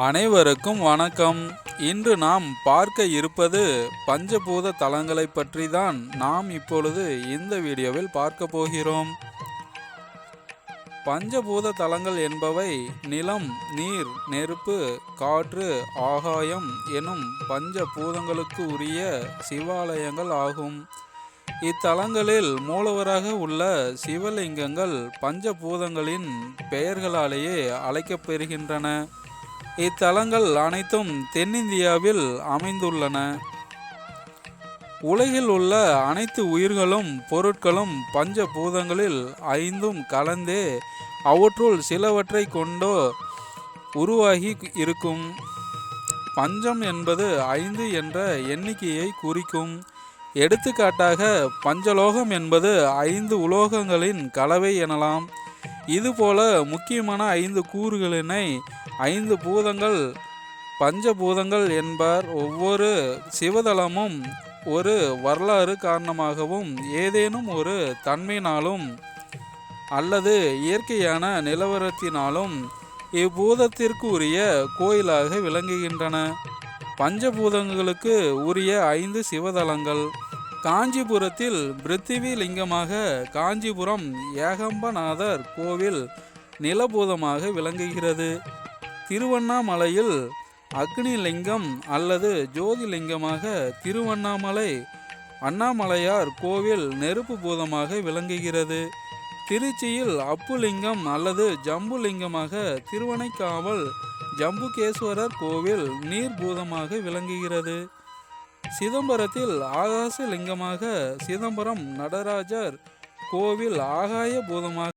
அனைவருக்கும் வணக்கம். இன்று நாம் பார்க்க இருப்பது பஞ்சபூத தலங்களை பற்றி தான் நாம் இப்பொழுது இந்த வீடியோவில் பார்க்க போகிறோம். பஞ்சபூத தலங்கள் என்பவை நிலம் நீர் நெருப்பு காற்று ஆகாயம் எனும் பஞ்சபூதங்களுக்கு உரிய சிவாலயங்கள் ஆகும். இத்தலங்களில் மூலவராக உள்ள சிவலிங்கங்கள் பஞ்சபூதங்களின் பெயர்களாலேயே அழைக்கப்பெறுகின்றன இத்தலங்கள் அனைத்தும் தென்னிந்தியாவில் அமைந்துள்ளன. உலகில் உள்ள அனைத்து உயிர்களும் பொருட்களும் பஞ்சபூதங்களில் ஐந்தும் கலந்தே அவற்றுள் சிலவற்றை கொண்டோ உருவாகி இருக்கும். பஞ்சம் என்பது ஐந்து என்ற எண்ணிக்கையை குறிக்கும். எடுத்துக்காட்டாக பஞ்சலோகம் என்பது ஐந்து உலோகங்களின் கலவை எனலாம். இதுபோல முக்கியமான ஐந்து கூறுகளினை ஐந்து பூதங்கள் பஞ்சபூதங்கள் என்பர். ஒவ்வொரு சிவதலமும் ஒரு வரலாறு காரணமாகவும் ஏதேனும் ஒரு தன்மையினாலும் அல்லது இயற்கையான நிலவரத்தினாலும் இப்பூதத்திற்கு உரிய கோயிலாக விளங்குகின்றன. பஞ்சபூதங்களுக்கு உரிய ஐந்து சிவதலங்கள் காஞ்சிபுரத்தில் பிருத்திவி லிங்கமாக காஞ்சிபுரம் ஏகம்பநாதர் கோவில் நிலபூதமாக விளங்குகிறது. திருவண்ணாமலையில் அக்னி லிங்கம் அல்லது ஜோதிலிங்கமாக திருவண்ணாமலை அண்ணாமலையார் கோவில் நெருப்பு பூதமாக விளங்குகிறது. திருச்சியில் அப்புலிங்கம் அல்லது ஜம்புலிங்கமாக திருவனைக்காவல் ஜம்புகேஸ்வரர் கோவில் நீர் பூதமாக விளங்குகிறது. சிதம்பரத்தில் ஆகாச லிங்கமாக சிதம்பரம் நடராஜர் கோவில் ஆகாய பூதமாக